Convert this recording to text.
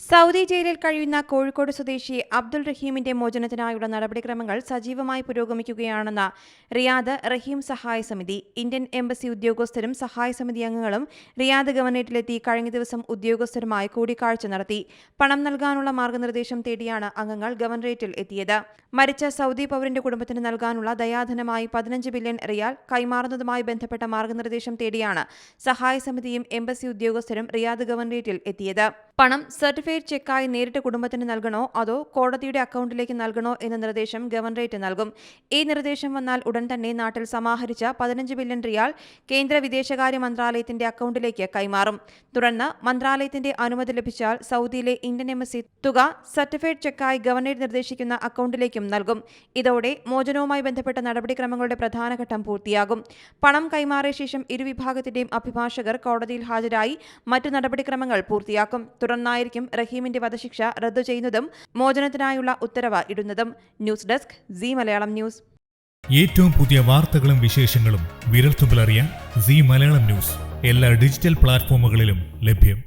Saudi ജയിലിൽ കഴിയുന്ന കോഴിക്കോട് സ്വദേശി അബ്ദുൾ റഹീമിന്റെ മോചനത്തിനായുള്ള നടപടിക്രമങ്ങൾ സജീവമായി പുരോഗമിക്കുകയാണെന്ന് റിയാദ് റഹീം സഹായ സമിതി ഇന്ത്യൻ എംബസി ഉദ്യോഗസ്ഥരും സഹായ സമിതി അംഗങ്ങളും റിയാദ് ഗവർണറേറ്റിലെത്തി കഴിഞ്ഞ ദിവസം ഉദ്യോഗസ്ഥരുമായി കൂടിക്കാഴ്ച നടത്തി. പണം നൽകാനുള്ള മാർഗനിർദ്ദേശം തേടിയാണ് അംഗങ്ങൾ ഗവർണറേറ്റിൽ എത്തിയത്. മരിച്ച സൗദി പൗരന്റെ കുടുംബത്തിന് നൽകാനുള്ള ദയാധനമായി പതിനഞ്ച് ബില്യൺ റിയാൽ കൈമാറുന്നതുമായി ബന്ധപ്പെട്ട മാർഗനിർദ്ദേശം തേടിയാണ് സഹായ സമിതിയും എംബസി ഉദ്യോഗസ്ഥരും റിയാദ് ഗവർണറേറ്റിൽ എത്തിയത്. പണം സർട്ടിഫൈഡ് ചെക്കായി നേരിട്ട് കുടുംബത്തിന് നൽകണോ? അതോ കോടതിയുടെ അക്കൗണ്ടിലേക്ക് നൽകണോ എന്ന നിർദ്ദേശം ഗവർണറേറ്റ് നൽകും. ഈ നിർദ്ദേശം വന്നാൽ ഉടൻ തന്നെ നാട്ടിൽ സമാഹരിച്ച പതിനഞ്ച് ബില്യൺ റിയാൽ കേന്ദ്ര വിദേശകാര്യ മന്ത്രാലയത്തിന്റെ അക്കൗണ്ടിലേക്ക് കൈമാറും. തുടർന്ന് മന്ത്രാലയത്തിന്റെ അനുമതി ലഭിച്ചാൽ സൗദിയിലെ ഇന്ത്യൻ എംബസി തുക സർട്ടിഫൈഡ് ചെക്കായി ഗവർണറേറ്റ് നിർദ്ദേശിക്കുന്ന അക്കൗണ്ടിലേക്കും നൽകും. ഇതോടെ മോചനവുമായി ബന്ധപ്പെട്ട നടപടിക്രമങ്ങളുടെ പ്രധാന ഘട്ടം പൂർത്തിയാകും. പണം കൈമാറിയ ശേഷം ഇരുവിഭാഗത്തിന്റെയും അഭിഭാഷകർ കോടതിയിൽ ഹാജരായി മറ്റു നടപടിക്രമങ്ങൾ പൂർത്തിയാക്കും. തുടർന്നായിരിക്കും റഹീമിന്റെ വധശിക്ഷ റദ്ദു ചെയ്യുന്നതും മോചനത്തിനായുള്ള ഉത്തരവ് ഇടുന്നതും news desk C Malayalam news. ഏറ്റവും പുതിയ വാർത്തകളും വിശേഷങ്ങളും വിരൽത്തുമ്പിലറിയാൻ സി മലയാളം ന്യൂസ്. എല്ലാ ഡിജിറ്റൽ പ്ലാറ്റ്ഫോമുകളിലും ലഭ്യം.